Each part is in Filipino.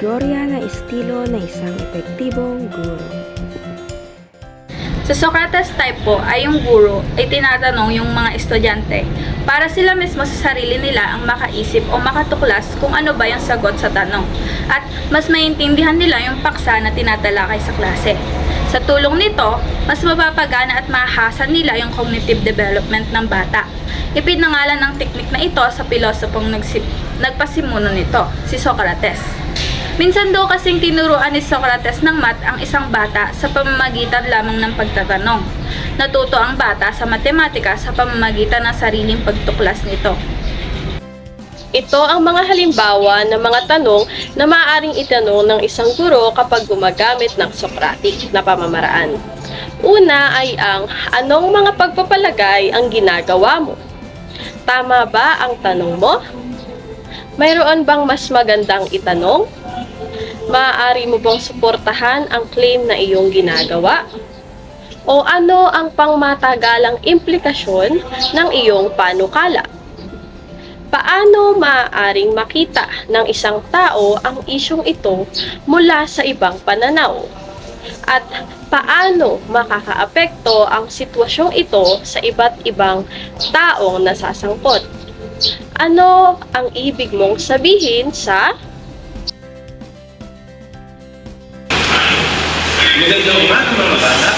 kategorya na estilo na isang epektibong guro. Sa Socrates type po ay yung guro ay tinatanong yung mga estudyante para sila mismo sa sarili nila ang makaisip o makatuklas kung ano ba yung sagot sa tanong at mas maintindihan nila yung paksa na tinatalakay sa klase. Sa tulong nito, mas mapapagana at mahahasan nila yung cognitive development ng bata. Ipinangalan ng teknik na ito sa pilosopong nagsip, nagpasimuno nito, si Socrates. Minsan daw kasing tinuruan ni Socrates ng mat ang isang bata sa pamamagitan lamang ng pagtatanong. Natuto ang bata sa matematika sa pamamagitan ng sariling pagtuklas nito. Ito ang mga halimbawa ng mga tanong na maaaring itanong ng isang guro kapag gumagamit ng Socratic na pamamaraan. Una ay ang anong mga pagpapalagay ang ginagawa mo? Tama ba ang tanong mo? Mayroon bang mas magandang itanong? Maaari mo bang suportahan ang claim na iyong ginagawa? O ano ang pangmatagalang implikasyon ng iyong panukala? Paano maaaring makita ng isang tao ang isyong ito mula sa ibang pananaw? At paano makakaapekto ang sitwasyong ito sa iba't ibang taong nasasangkot? Ano ang ibig mong sabihin sa Magandang umaga mga bata.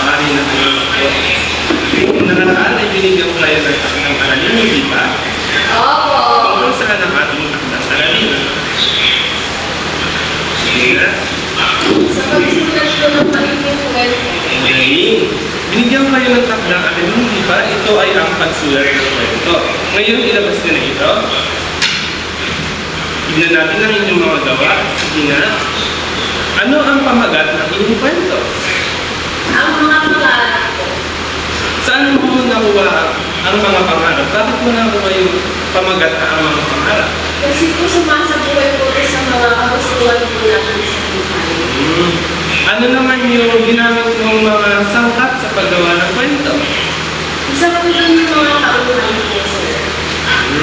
Maaari na kayo po. Kung nakaraan ay binigyan ko kayo ng ng aralin, hindi ba? Opo. Kung saan ang ating takdas aralin? Sige na. Galing. Binigyan ko kayo ng takdang aralin, hindi ba? Ito ay ang pagsulat ng kwento. Ngayon, ilabas nyo na ito. Tignan natin ang inyong mga gawa. Sige nga. Ano ang pamagat ng inyong kwento? Ang mga pangarap ko, Saan mo nakuha ang mga pangarap? Bakit mo nakuha yung pamagat na ang mga pangarap? kasi po sumasabuhay po sa mga kagustuhan po natin sa buhay. Hmm. Ano naman yung ginamit mong mga sangkat sa paggawa ng kwento? Isa po yung mga tauhan po,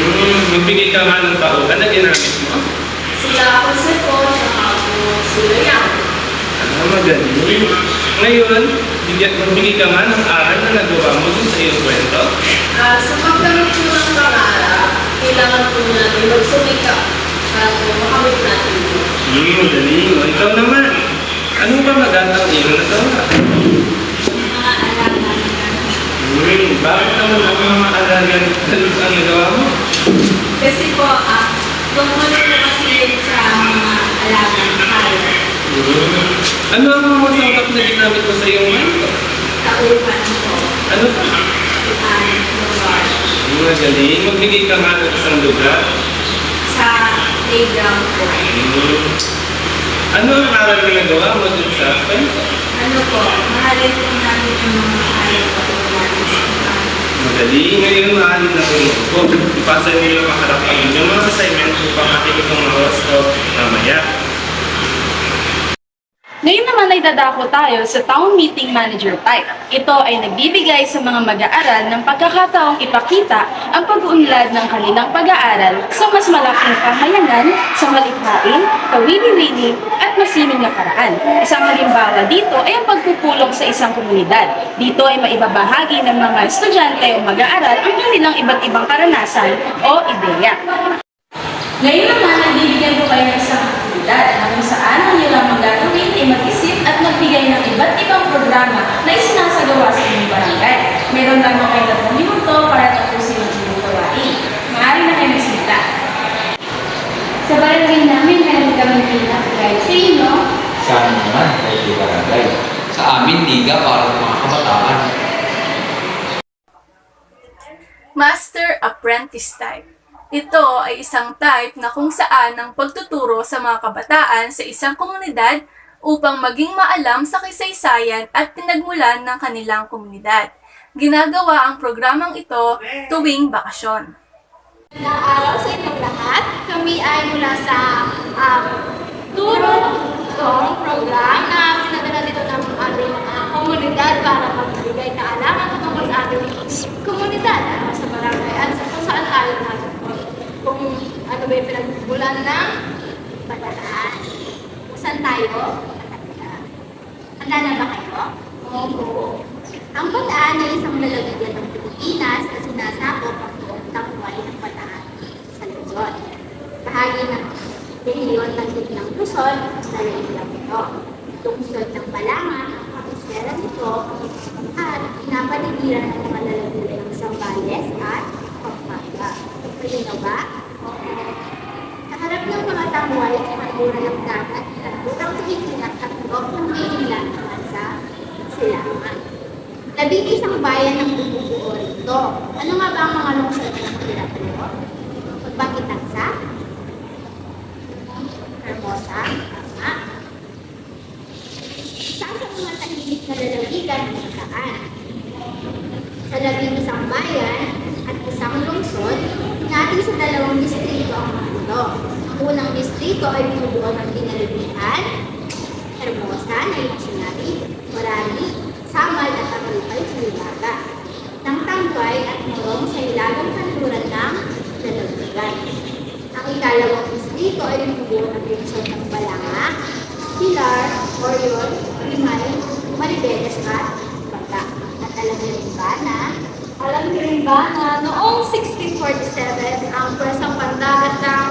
Hmm. Magbigay ka nga ng tauhan na ginamit mo. Sila ako, sir po, tsaka po sila yan. Ah, magaling. Ngayon, bigyan, magbigay ka nga ng aral na nagawa mo dun sa iyong kwento. Ah, sa pagkamit po ng pangarap, kailangan po natin magsumikap para po makamit natin ito. Hmm, magaling. O, ikaw naman. Anong pamagat ang iyong nagawa? Mga alaman Hmm, bakit naman ang mga alagan ang nagawa mo? Kasi po, ah, tungkol po kasi yun sa mga alaman tayo. Hmm. Ano ang mga sangkap na ginamit mo sa iyong kwento? Tauhan po. Ano pa? Ang lugar. Magaling. Magbigay ka nga ng isang lugar. Sa playground po. Hmm. Ano ang aral na nagawa mo dun sa kwento? Ano po, mahalin po namin yung mga sa bahay. Magaling. Ngayon maalim na kayo po. Ipasa niyo yung maharap ang inyong mga assignment upang ating itong mga ko mamaya. Ngayon naman ay dadako tayo sa Town Meeting Manager type. Ito ay nagbibigay sa mga mag-aaral ng pagkakataong ipakita ang pag-uunlad ng kanilang pag-aaral sa mas malaking pamayanan, sa malikhain, kawili-wili, at masining na paraan. Isang halimbawa dito ay ang pagpupulong sa isang komunidad. Dito ay maibabahagi ng mga estudyante o mag-aaral ang kanilang iba't ibang karanasan o ideya. Ngayon naman, nagbibigyan ko kayo ng isang aktibidad na saan ang ilang magagawin ay mag-isip at magbigay ng iba't ibang programa na isinasagawa sa inyong barangay. Meron lang kayo tatlong minuto para tapusin ang inyong gawain. Maaari na kayo magsimula. Sa barangay namin, meron kami pinaka guide. Sa inyo, Sa amin naman, ay di barangay. Sa amin, liga para sa mga kabataan. Master Apprentice Type. Ito ay isang type na kung saan ang pagtuturo sa mga kabataan sa isang komunidad upang maging maalam sa kasaysayan at pinagmulan ng kanilang komunidad. Ginagawa ang programang ito tuwing bakasyon. araw sa inyong lahat. Kami ay mula sa um, Turo Tong program na pinadala dito ng aming ah, komunidad para magbigay kaalaman tungkol sa ating komunidad, ah, sa barangay at sa kung saan tayo natin. Kung Ito ay pinagbulan ng bataan. Saan tayo? Handa na ba kayo? Opo. Ang bataan ay isang lalawigan ng Pilipinas na sinasakop ang buong tangway ng bataan sa Luzon. Bahagi ng rehiyon ng Gitnang Luzon sa rehiyon ito. Tungsod ng Balangan ang kapisera nito at pinapaligiran ng mga lalawigan ng Zambales at Pampanga. Malinaw ba? Sa harap ng mga tangway sa kanluran ng dagat, kanlurang Pilipinas at loob ng Maynila naman sa Silangan. Labing isang bayan ang bumubuo rito. Ano nga ba ang mga lungsod na nakatira kayo? Magbakitansa? Hermosa? Tama. Isa sa mga tahimik na lalawigan ng Bataan. Sa labing isang bayan at isang lungsod, natin sa dalawang distrito ang mga ito. Ang unang distrito ay binubuo ng Pinalibutan, Hermosa na yung sinabi, Marami, Samal at Amalupay sa Lilaga, ng Tangway at Morong sa ilagang kanluran ng Dalawigan. Ang ikalawang distrito ay binubuo ng lungsod ng Balanga, Pilar, Orion, Limay, Maribeles at Baga. At alam niyo rin ba na alam niyo rin ba na noong 1647 ang pwersang pandagat ng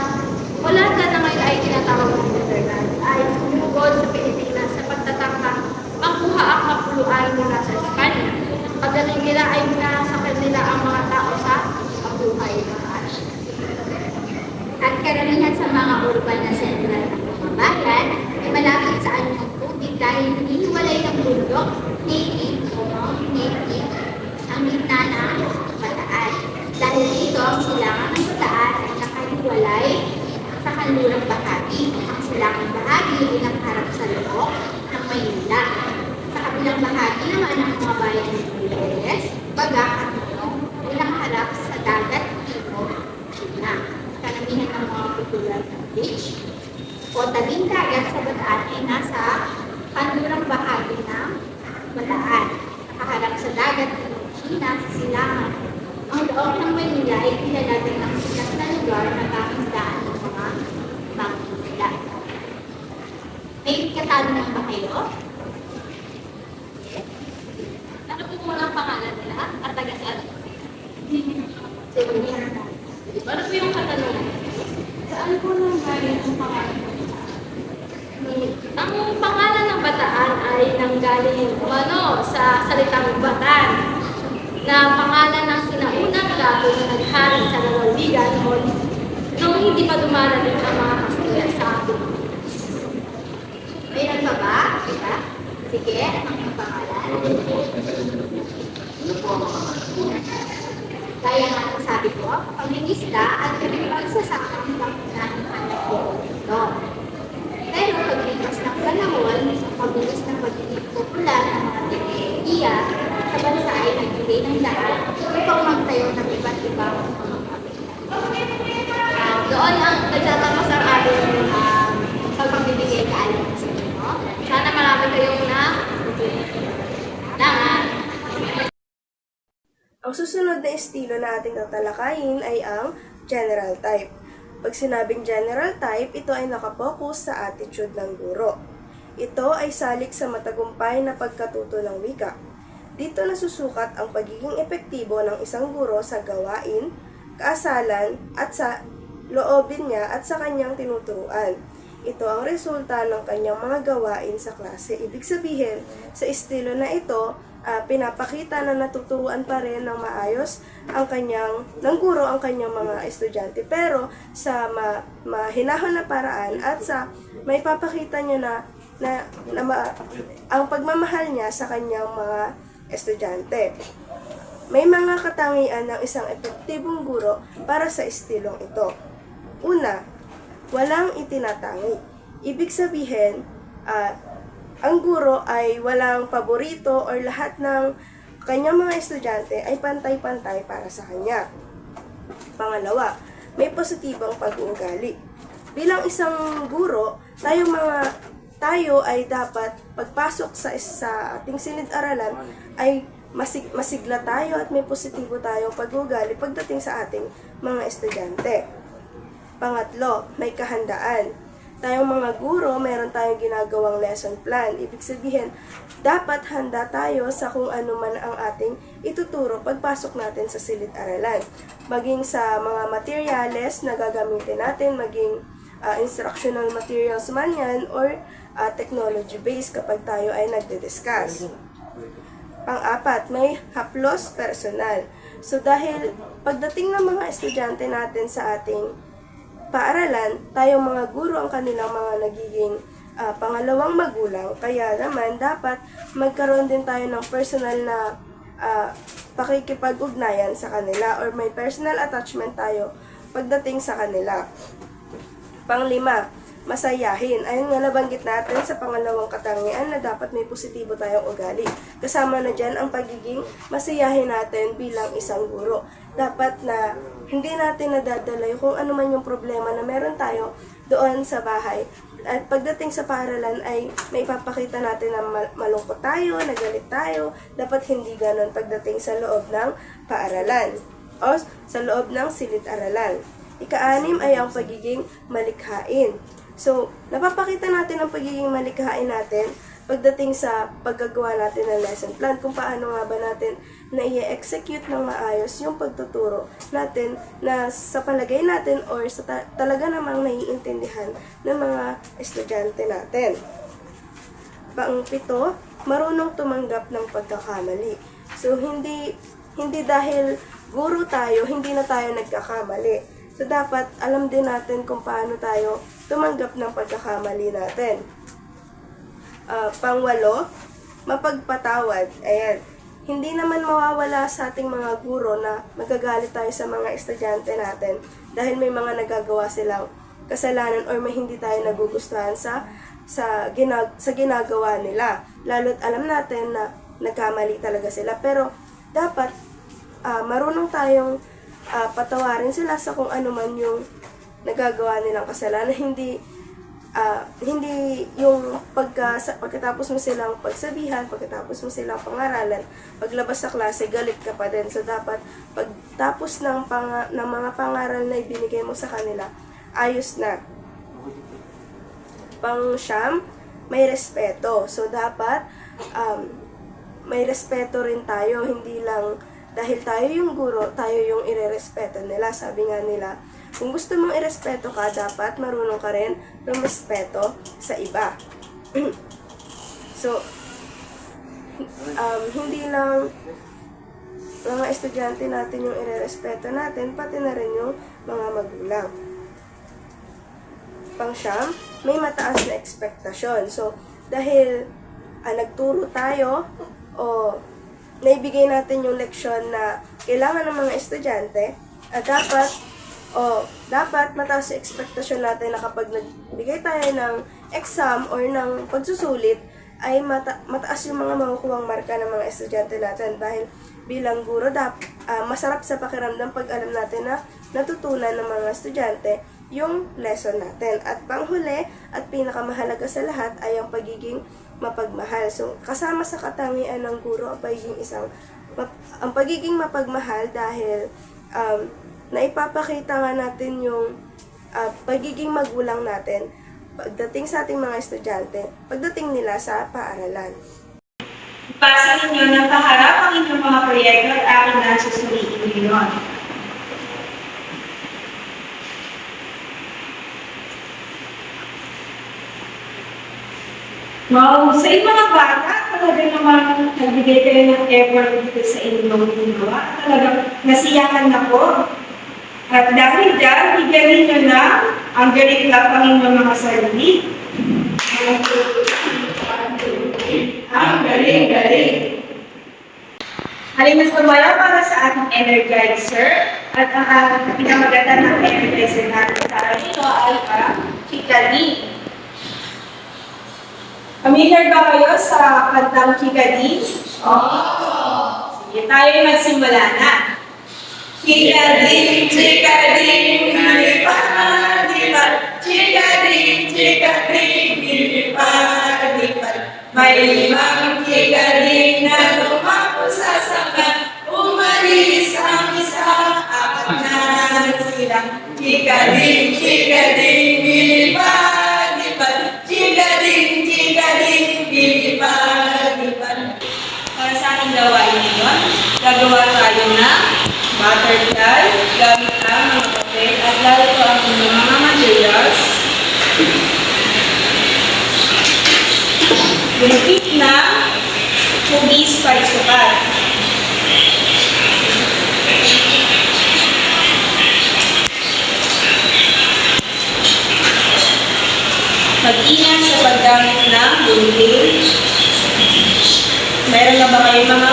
Holanda na ngayon ay tinatawag ng Netherlands ay sumugod sa Pilipinas sa pagtatangka makuha ang kapuluan mula sa Espanya. Pagdating nila ay binasakit nila ang mga tao sa kabuhay ng. At karamihan sa mga urban na sentral ng mga bayan ay malapit sa anyong tubig dahil hinihiwalay ng bundok, native o Native ang gitna ng. Dahil dito ang silangan ng bataan ay nakahiwalay sa kanlurang bahagi. Ang silangan bahagi ay nakaharap sa loob ng Maynila. Sa kabilang bahagi naman ang mga bayan ng Pilipinas, Baga at Mulong ay nakaharap sa dagat timog China. Karamihan ng mga popular na beach o tabing dagat sa bataan ay nasa kanlurang bahagi ng bataan. Nakaharap sa dagat ng China sa silangan. Ang loob ng Manila ay kilala ng sikat na lugar na kakitaan ng mga mangingisda. May katanungan ba kayo? Ano po muna ang pangalan nila at taga saan? Sige. Ano po yung katanungan? Saan po nang galing ang pangalan ng Ang pangalan ng bataan ay nanggaling ano, sa salitang batan na pangalan ng sinaunang gago na naghari sa lalawigan o nung hindi pa dumarating ang mga Kastila sa Pilipinas. Mayroon pa ba? Diba? Sige, ang iyong pangalan? Kaya nga ang sabi ko, pangingisda at pagsasakang pangunahing anak ito. Pero paglipas ng panahon, mabilis ng pagiging popular ng mga teknolohiya sa bansa ay nagbigay ng daan upang magtayo ng iba't ibang mga uh, Doon ang nagtatapos ang ating um, pagpagbibigay kaalaman sa inyo. Sana marami kayong na na Ang susunod na estilo na ating tatalakayin ay ang general type. Pag sinabing general type, ito ay nakapokus sa attitude ng guro. Ito ay salik sa matagumpay na pagkatuto ng wika. Dito nasusukat ang pagiging epektibo ng isang guro sa gawain, kaasalan, at sa loobin niya at sa kanyang tinuturuan. Ito ang resulta ng kanyang mga gawain sa klase. Ibig sabihin, sa estilo na ito, ah, pinapakita na natuturuan pa rin ng maayos ang kanyang, ng guro ang kanyang mga estudyante. Pero sa ma, mahinahon na paraan at sa may papakita niya na, na, na ma- ang pagmamahal niya sa kanyang mga estudyante. May mga katangian ng isang epektibong guro para sa estilong ito. Una, walang itinatangi. Ibig sabihin, ah, ang guro ay walang paborito or lahat ng kanyang mga estudyante ay pantay-pantay para sa kanya. Pangalawa, may positibong pag-uugali. Bilang isang guro, tayo mga tayo ay dapat pagpasok sa sa ating silid-aralan ay masig, masigla tayo at may positibo tayong pag-uugali pagdating sa ating mga estudyante. Pangatlo, may kahandaan. Tayong mga guro, meron tayong ginagawang lesson plan. Ibig sabihin, dapat handa tayo sa kung ano man ang ating ituturo pagpasok natin sa silid-aralan. Maging sa mga materyales na gagamitin natin, maging ah, instructional materials man yan, or ah, technology-based kapag tayo ay nagde-discuss. Pang-apat, may haplos personal. So dahil pagdating ng mga estudyante natin sa ating paaralan, tayong mga guro ang kanilang mga nagiging ah, pangalawang magulang. Kaya naman, dapat magkaroon din tayo ng personal na ah, pakikipag-ugnayan sa kanila or may personal attachment tayo pagdating sa kanila. Panglima, masayahin. Ayun nga nabanggit natin sa pangalawang katangian na dapat may positibo tayong ugali. Kasama na dyan ang pagiging masayahin natin bilang isang guro. Dapat na hindi natin nadadala kung ano man yung problema na meron tayo doon sa bahay. At pagdating sa paaralan ay may papakita natin na mal- malungkot tayo, nagalit tayo. Dapat hindi ganon pagdating sa loob ng paaralan o sa loob ng silid-aralan. Ika-anim ay ang pagiging malikhain. So, napapakita natin ang pagiging malikhain natin pagdating sa paggagawa natin ng lesson plan, kung paano nga ba natin na i-execute ng maayos yung pagtuturo natin na sa palagay natin or sa ta- talaga namang naiintindihan ng mga estudyante natin. Pang-pito, marunong tumanggap ng pagkakamali. So, hindi hindi dahil guro tayo, hindi na tayo nagkakamali. So, dapat alam din natin kung paano tayo tumanggap ng pagkakamali natin. Ah, pangwalo, mapagpatawad. Ayan. Hindi naman mawawala sa ating mga guro na magagalit tayo sa mga estudyante natin dahil may mga nagagawa silang kasalanan or may hindi tayo nagugustuhan sa sa ginag sa ginagawa nila. Lalo't alam natin na nagkamali talaga sila pero dapat ah, marunong tayong ah, patawarin sila sa kung ano man yung nagagawa nilang kasalanan hindi ah, hindi yung pagka, pagkatapos mo silang pagsabihan, pagkatapos mo silang pangaralan, paglabas sa klase, galit ka pa din. So, dapat pagtapos ng, pang, ng mga pangaral na ibinigay mo sa kanila, ayos na. Pang siyam, may respeto. So, dapat um, may respeto rin tayo, hindi lang dahil tayo yung guro, tayo yung irerespeto nila. Sabi nga nila, kung gusto mong irespeto ka, dapat marunong ka rin rumespeto sa iba. so, um, hindi lang mga estudyante natin yung irerespeto natin, pati na rin yung mga magulang. Pangsyam, may mataas na ekspektasyon. So, dahil ah, nagturo tayo o naibigay natin yung leksyon na kailangan ng mga estudyante, at dapat o dapat mataas yung ekspektasyon natin na kapag nagbigay tayo ng exam or ng pagsusulit, ay mata- mataas yung mga makukuhang marka ng mga estudyante natin dahil bilang guro dap ah, masarap sa pakiramdam pag alam natin na natutunan ng mga estudyante yung lesson natin. At panghuli at pinakamahalaga sa lahat ay ang pagiging mapagmahal. So, kasama sa katangian ng guro ang pagiging isang ang pagiging mapagmahal dahil um, naipapakita nga natin yung ah, pagiging magulang natin pagdating sa ating mga estudyante, pagdating nila sa paaralan. Ipasa ninyo ng kaharap ang inyong mga proyekto at akin na susuriin ngayon. Wow, sa inyong mga bata, talaga naman nagbigay kayo ng effort dito sa inyong ginawa. Talagang nasiyahan ako. At dahil dyan, bigyan ninyo na ang galing lang ang inyong mga sarili. Ang galing-galing. Halina sumaya para sa ating energizer. At ang uh, pinamaganda ng energizer natin sa araw ay ang Chikadi. Familiar ba kayo sa kantang Chikadi? Oo. Sige, tayo magsimula na. Chikadi, chikadi, lipad, lipad. Chikadi, chikadi, lipad, lipad. May limang chikadi na lumapo sa sanga. Umalis ang isa, apat na sila. Chikadi, Para sa ating gawain ngayon, gagawa tayo ng butterfly gamit ang mga papel at lalito ang inyong mga materials. Gumupit na hugis para sukat. Mag-ingat sa paggamit ng gunting Meron na ba kayo mga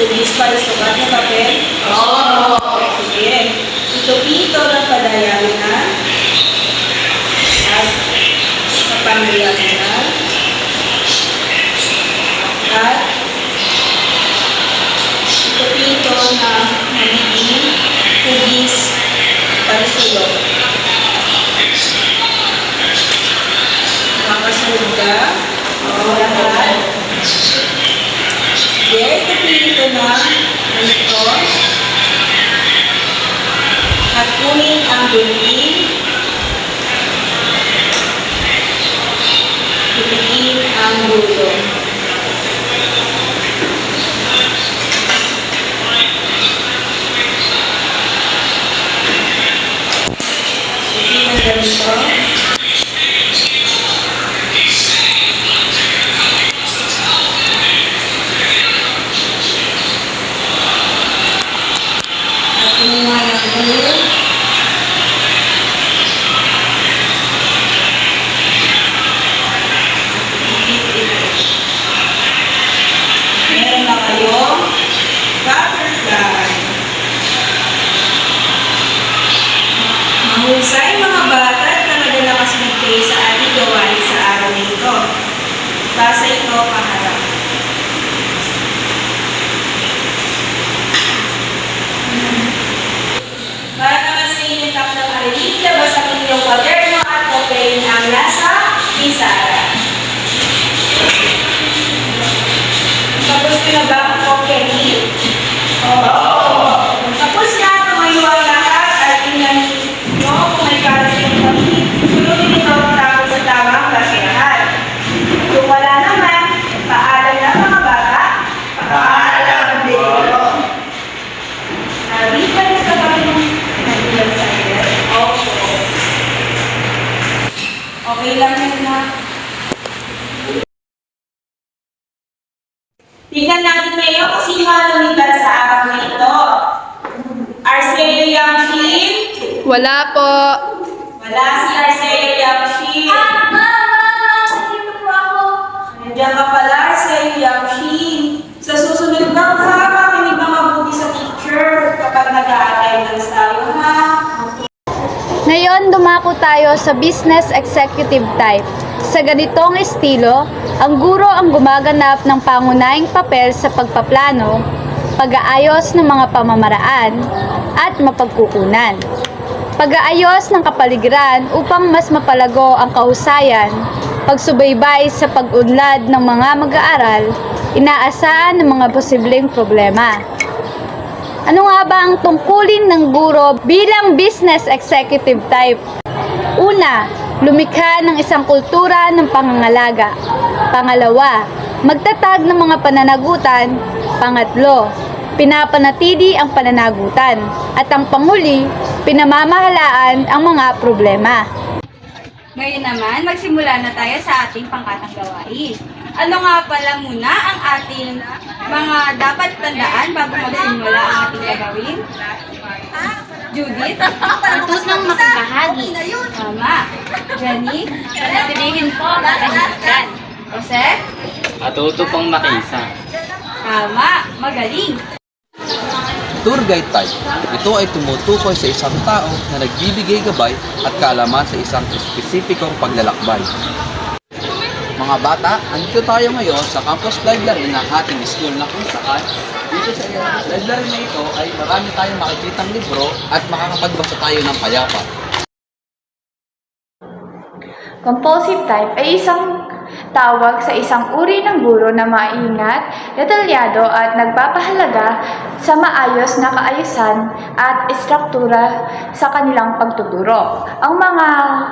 hugis para sukat na papel? Oo! Sige. Ito-pito ng padayanan at sa pangyayanan at ito-pito na magiging hugis para sulok. Makasunod ka. Oo, lahat. Sige, ito na ganito. At gunting. Ipitin ang dulo. Ipitin ang ganito. pinag Arceo Yamshin. Ah, mama! Dito po ako. Nandiyan ka pala, Arceo Yamshin. Sa susunod na ha, makinig sa teacher kapag nag-a-attendance tayo? Ngayon, dumako tayo sa business executive type. Sa ganitong estilo, ang guro ang gumaganap ng pangunahing papel sa pagpaplano, pag-aayos ng mga pamamaraan, at mapagkukunan. Pag-aayos ng kapaligiran upang mas mapalago ang kahusayan, pagsubaybay sa pag-unlad ng mga mag-aaral, inaasahan ng mga posibleng problema. Ano nga ba ang tungkulin ng guro bilang business executive type? Una, lumikha ng isang kultura ng pangangalaga. Pangalawa, magtatag ng mga pananagutan. Pangatlo, pinapanatili ang pananagutan. At ang panghuli, pinamamahalaan ang mga problema. Ngayon naman, magsimula na tayo sa ating pangkatang gawain. Ano nga pala muna ang ating mga dapat tandaan bago magsimula ang ating gagawin? Judith? Tapos nang makibahagi. Tama. Jenny? Panatilihin po ang katahimikan. Jose? Matuto pang makisa. Tama. Magaling. Tour guide type. Ito ay tumutukoy sa isang tao na nagbibigay gabay at kaalaman sa isang espesipikong paglalakbay. Mga bata, andito tayo ngayon sa campus library ng ating school na kung saan dito sa library na ito ay marami tayong makikitang libro at makakapagbasa tayo ng payapa. Compulsive type ay isang tawag sa isang uri ng guro na maingat, detalyado at nagpapahalaga sa maayos na kaayusan at istruktura sa kanilang pagtuturo. Ang mga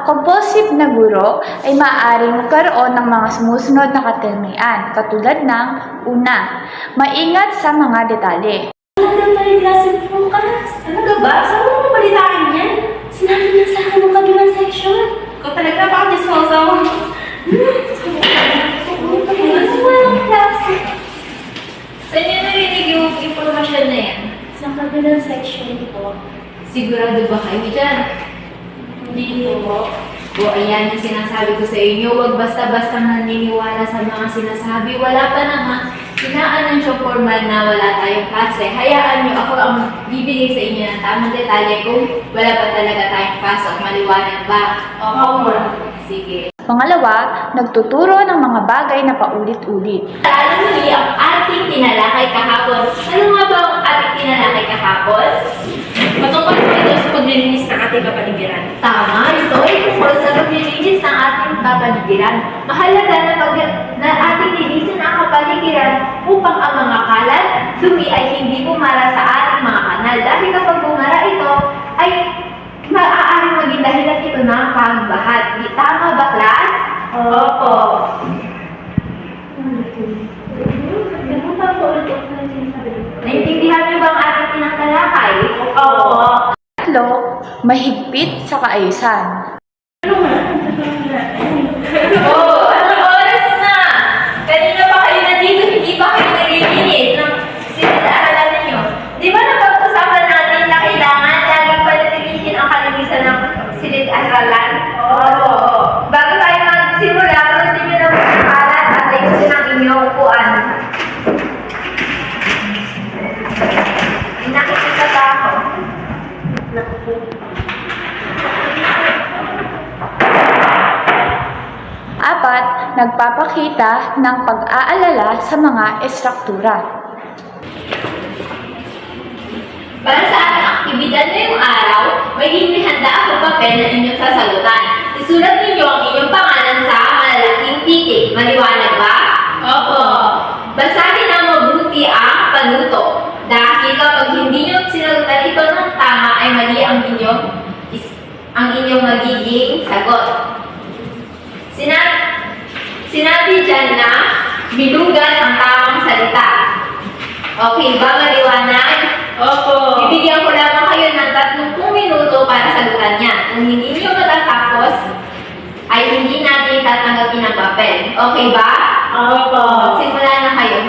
compulsive na guro ay maaaring magkaroon ng mga sumusunod na katangian, katulad ng una, maingat sa mga detalye. Ano bukas? Talaga ba? Saan mo mabalitaan yan? Sinabi niya sa akin ng kabilang section. Ikaw talaga pa ako dismosa mo. Ano walang klase? Saan niyo narinig yung impormasyon na yan? Sa kabilang section po. Sigurado ba kayo dyan? Hindi po. O ayan yung sinasabi ko sa inyo, huwag basta-basta naniniwala sa mga sinasabi. Wala pa naman. Sinaanan siya formal na wala tayong klase. Hayaan niyo ako ang bibigay sa inyo ng tamang detalye kung wala pa talaga tayong pasok. Maliwanag ba? Oo. Sige. Pangalawa, nagtuturo ng mga bagay na paulit-ulit. Lalo muli ang ating tinalakay kahapon. Ano nga ba ang ating tinalakay kahapon? Matungkol ito sa paglilinis ng ating kapaligiran. Tama, kapaligiran. Mahalaga na, pag, na ating linisin ang kapaligiran upang ang mga kalat, dumi ay hindi bumara sa ating mga kanal. Dahil kapag bumara ito, ay maaaring maging dahilan ito ng pangbahat. Di tama ba, class? Opo. Naintindihan niyo ba ang ating tinatalakay? Oo. Tatlo, mahigpit sa kaayusan. Oo, anong oras na? Kanina pa kayo nandito, hindi pa kayo naglilinis ng sinad-aaralan ninyo. Di ba napag-usapan natin na kailangan laging panatilihin ang kalinisan ng silid-aralan? Oo. Bago tayo magsimula, pagdating nyo ng mga kalat at ayusin ang inyong upuan. May nakikita ba ako? Apat, nagpapakita ng pag-aalala sa mga estruktura. Para sa ating aktibidad ngayong araw, may hinihanda ako papel na inyong sasagutan. Isulat ninyo ang inyong pangalan sa malalaking titik. Maliwanag ba? Opo. Basahin ng mabuti ang panuto. Dahil kapag hindi nyo sinagutan ito ng tama ay mali ang inyong, ang inyong magiging sagot. Sinabi, sinabi dyan na bilugan ang tamang salita. Okay ba? Maliwanag? Opo. Bibigyan ko lamang kayo ng 30 minuto para sagutan niya. Kung hindi niyo matatapos, ay hindi natin tatanggapin ang papel. Okay ba? Opo. Simula na kayo.